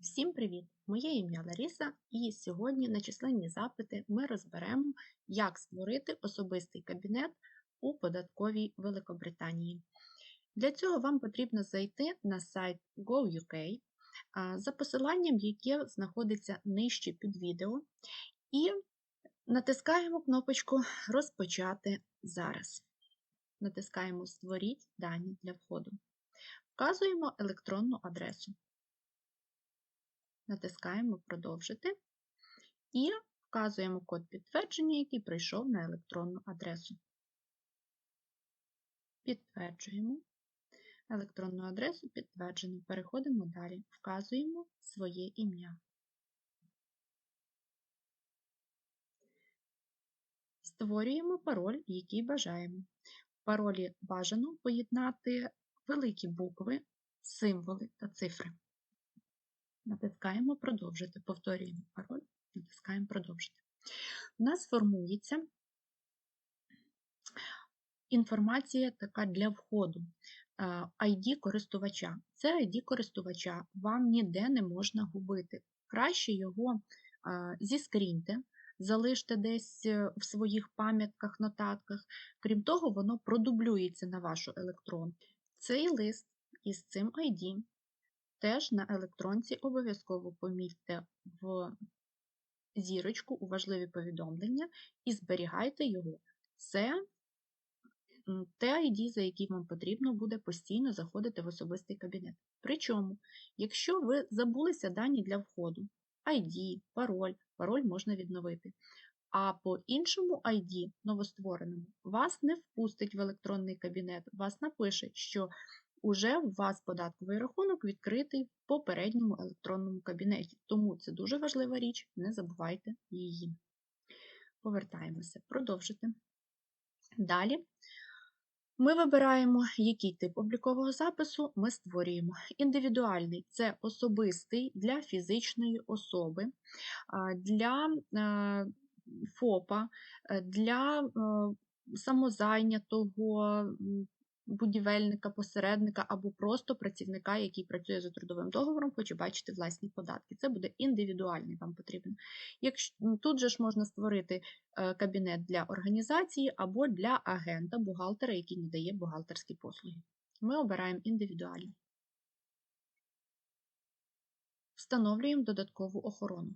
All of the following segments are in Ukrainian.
Всім привіт! Моє ім'я Лариса, і сьогодні на численні запити ми розберемо, як створити особистий кабінет у податковій Великобританії. Для цього вам потрібно зайти на сайт GoUK за посиланням, яке знаходиться нижче під відео, і натискаємо кнопочку Розпочати зараз. Натискаємо Створіть дані для входу. Вказуємо електронну адресу натискаємо Продовжити і вказуємо код підтвердження, який прийшов на електронну адресу. Підтверджуємо. Електронну адресу підтверджено. Переходимо далі. Вказуємо своє ім'я. Створюємо пароль, який бажаємо. В паролі бажано поєднати великі букви, символи та цифри. Натискаємо Продовжити. Повторюємо пароль, натискаємо Продовжити. У нас формується інформація така для входу. ID користувача. Це ID користувача, вам ніде не можна губити. Краще його зіскріньте, залиште десь е, в своїх пам'ятках, нотатках. Крім того, воно продублюється на вашу електронку. Цей лист із цим ID Теж на електронці обов'язково помітьте в зірочку у важливі повідомлення і зберігайте його. Це те ID, за який вам потрібно буде постійно заходити в особистий кабінет. Причому, якщо ви забулися дані для входу, ID, пароль, пароль можна відновити. А по іншому ID, новоствореному, вас не впустить в електронний кабінет, вас напише, що Уже у вас податковий рахунок відкритий в попередньому електронному кабінеті, тому це дуже важлива річ, не забувайте її. Повертаємося, продовжити. Далі ми вибираємо, який тип облікового запису ми створюємо. Індивідуальний це особистий для фізичної особи, для ФОПа, е, для е, самозайнятого будівельника, посередника або просто працівника, який працює за трудовим договором, хоче бачити власні податки. Це буде індивідуальний вам потрібен. Якщо Тут же ж можна створити е, кабінет для організації або для агента, бухгалтера, який надає бухгалтерські послуги. Ми обираємо індивідуальний. Встановлюємо додаткову охорону.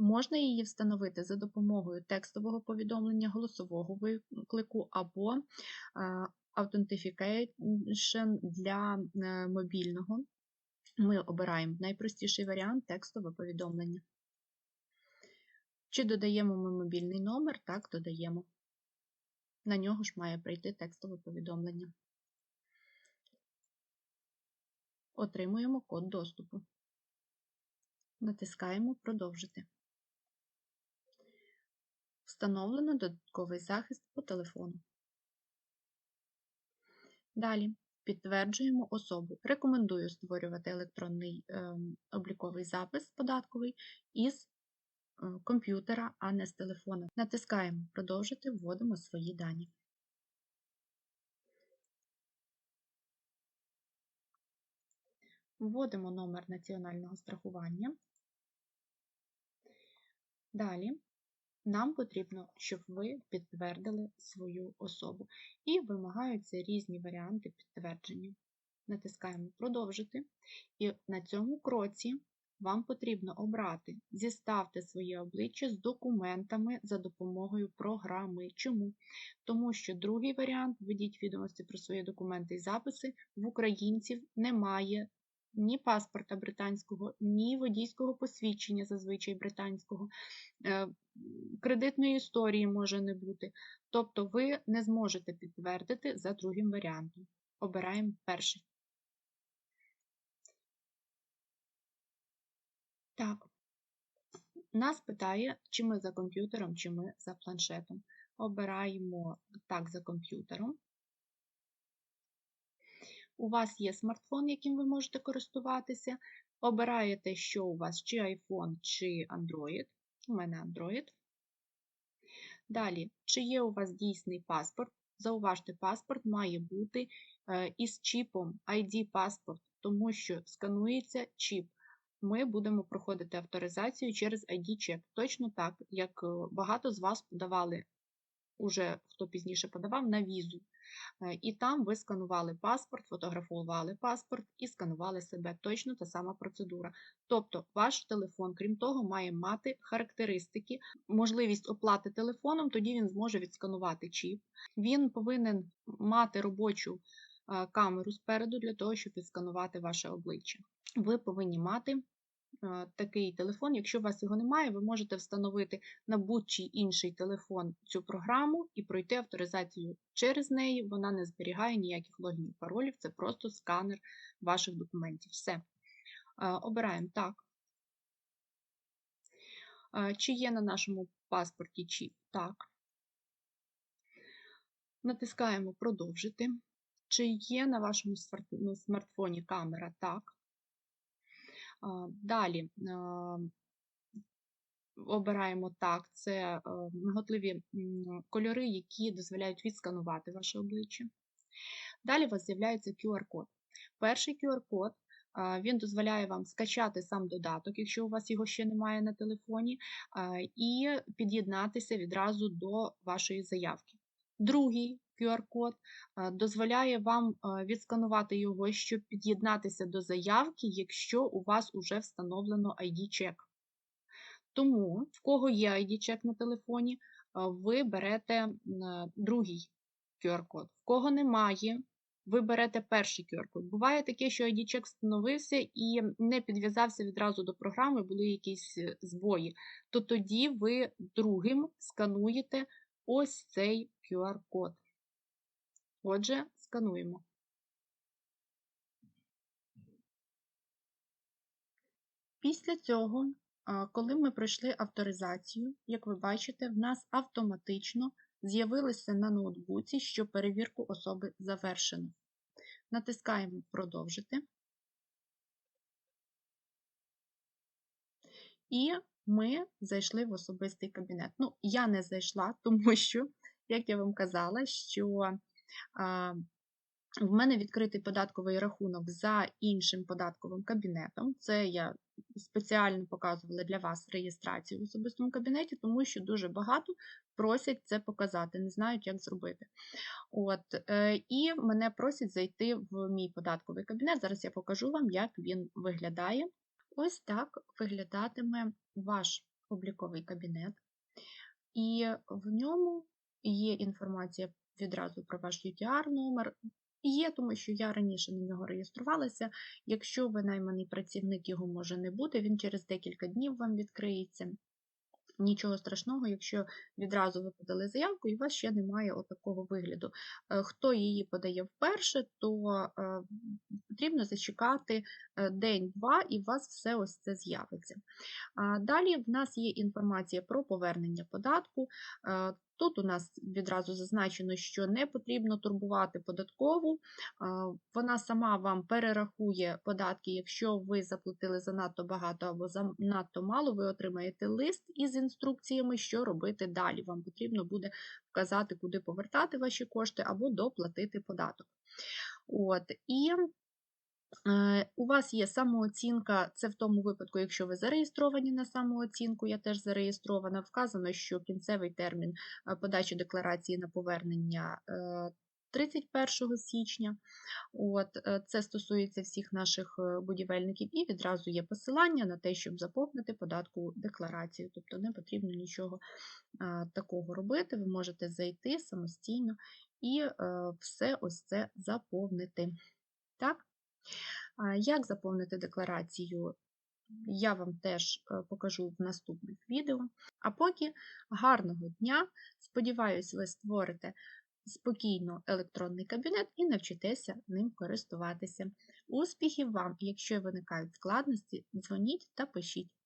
Можна її встановити за допомогою текстового повідомлення, голосового виклику або е, Authentication для е, мобільного. Ми обираємо найпростіший варіант текстове повідомлення. Чи додаємо ми мобільний номер? Так, додаємо. На нього ж має прийти текстове повідомлення. Отримуємо код доступу. Натискаємо Продовжити. Встановлено додатковий захист по телефону. Далі підтверджуємо особу. Рекомендую створювати електронний е, обліковий запис податковий із е, комп'ютера, а не з телефона. Натискаємо Продовжити, вводимо свої дані. Вводимо номер національного страхування. Далі нам потрібно, щоб ви підтвердили свою особу. І вимагаються різні варіанти підтвердження. Натискаємо Продовжити. І на цьому кроці вам потрібно обрати, зіставте своє обличчя з документами за допомогою програми. Чому? Тому що другий варіант, введіть відомості про свої документи і записи, в українців немає ні паспорта британського, ні водійського посвідчення зазвичай британського, е, кредитної історії може не бути. Тобто ви не зможете підтвердити за другим варіантом. Обираємо перший. Так, нас питає, чи ми за комп'ютером, чи ми за планшетом. Обираємо так за комп'ютером. У вас є смартфон, яким ви можете користуватися. Обираєте, що у вас, чи iPhone, чи Android. У мене Android. Далі, чи є у вас дійсний паспорт? Зауважте, паспорт має бути е, із чіпом ID паспорт, тому що сканується чіп. Ми будемо проходити авторизацію через ID-чек. Точно так, як е, багато з вас подавали, уже хто пізніше подавав, на візу. Е, І там ви сканували паспорт, фотографували паспорт і сканували себе. Точно та сама процедура. Тобто ваш телефон, крім того, має мати характеристики, можливість оплати телефоном, тоді він зможе відсканувати чіп. Він повинен мати робочу е, камеру спереду для того, щоб відсканувати ваше обличчя. Ви повинні мати такий телефон. Якщо у вас його немає, ви можете встановити на будь-чий інший телефон цю програму і пройти авторизацію через неї. Вона не зберігає ніяких логінів, паролів, це просто сканер ваших документів. Все. Обираємо так. Чи є на нашому паспорті чіп? Так. Натискаємо Продовжити. Чи є на вашому ну, смартфоні камера? Так. Далі обираємо так, це миготливі кольори, які дозволяють відсканувати ваше обличчя. Далі у вас з'являється QR-код. Перший QR-код він дозволяє вам скачати сам додаток, якщо у вас його ще немає на телефоні, і під'єднатися відразу до вашої заявки. Другий QR-код дозволяє вам відсканувати його, щоб під'єднатися до заявки, якщо у вас вже встановлено ID-чек. Тому, в кого є ID-чек на телефоні, ви берете другий QR-код. В кого немає, ви берете перший QR-код. Буває таке, що ID-чек встановився і не підв'язався відразу до програми, були якісь е, збої. То тоді ви другим скануєте ось цей QR-код. Отже, скануємо. Після цього, коли ми пройшли авторизацію, як ви бачите, в нас автоматично з'явилося на ноутбуці, що перевірку особи завершено. Натискаємо Продовжити. І ми зайшли в особистий кабінет. Ну, я не зайшла, тому що, як я вам казала, що в мене відкритий податковий рахунок за іншим податковим кабінетом. Це я спеціально показувала для вас реєстрацію в особистому кабінеті, тому що дуже багато просять це показати, не знають, як зробити. От, е, І мене просять зайти в мій податковий кабінет. Зараз я покажу вам, як він виглядає. Ось так виглядатиме ваш обліковий кабінет, і в ньому є інформація відразу про ваш UTR-номер. Є, тому що я раніше на нього реєструвалася. Якщо ви найманий працівник, його може не бути, він через декілька днів вам відкриється. Нічого страшного, якщо відразу ви подали заявку і у вас ще немає отакого вигляду. Е, Хто її подає вперше, то е, потрібно зачекати е, день-два, і у вас все ось це з'явиться. Далі в нас є інформація про повернення податку. Тут у нас відразу зазначено, що не потрібно турбувати податкову. Вона сама вам перерахує податки, якщо ви заплатили занадто багато або занадто мало, ви отримаєте лист із інструкціями, що робити далі. Вам потрібно буде вказати, куди повертати ваші кошти або доплатити податок. От, І У вас є самооцінка, це в тому випадку, якщо ви зареєстровані на самооцінку, я теж зареєстрована, вказано, що кінцевий термін е, подачі декларації на повернення е, 31 січня. От, е, Це стосується всіх наших е, будівельників, і відразу є посилання на те, щоб заповнити податкову декларацію. Тобто не потрібно нічого е, такого робити. Ви можете зайти самостійно і е, все ось це заповнити. Так? Як заповнити декларацію, я вам теж е, покажу в наступних відео. А поки гарного дня! Сподіваюсь, ви створите спокійно електронний кабінет і навчитеся ним користуватися. Успіхів вам! Якщо виникають складності, дзвоніть та пишіть.